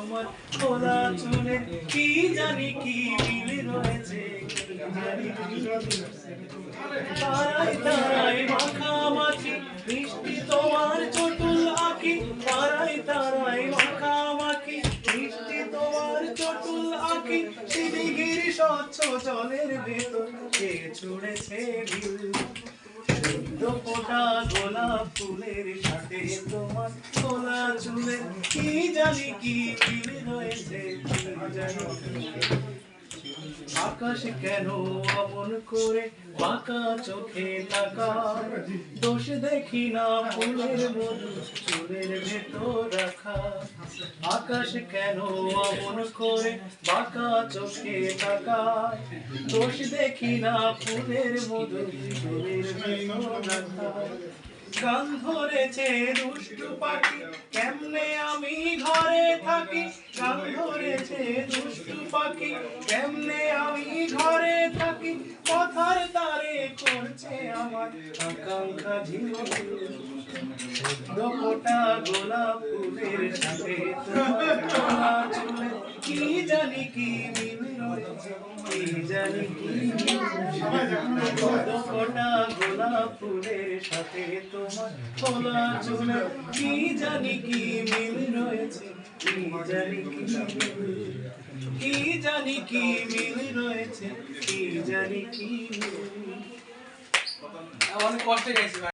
তোমার খোলা চুলে কি জানি কি মিল রয়েছে? তারাই তারাই মাখামাখি, মিষ্টি তোমার চটুল আঁকি। তারাই তারাই মাখামাখি, মিষ্টি তোমার চটুল আঁকি। শিলিগির স্বচ্ছ জলের ভেতর কে ছুঁড়েছে ঢিল চোদ্দ ফোঁটা গোলাপ ফুলের সাথে তোমার খোলা চুলে কি জানি কি মিল রয়েছে জানি আকাশ কেন অমন করে বাঁকা চোখে তাকা দোষ দেখি না ফুলের মধু, চুলের ভেতর রাখা। আকাশ কেন অমন করে বাঁকা চোখে তাকায়? দোষ দেখি না ফুলের মধু, চুলের ভেতর রাখা। গান ধরেছে দুষ্টু পাখি, কেমনে আমি ঘরে থাকি? গান ধরেছে পাখি কেমনে আমি ঘরে থাকি? কথার তারে করছে আমার আকাঙ্ক্ষা ঝিলমিল গোলাপ ফুলের সাথে কি জানি কি মিল কি জানি কি ফোটা গোলাপ সাথে তোমার খোলা চুলে কি জানি কি মিল রয়েছে? কি জানি কি কি জানি কি মিল রয়েছে? কি জানি কি অনেক কষ্টে গেছি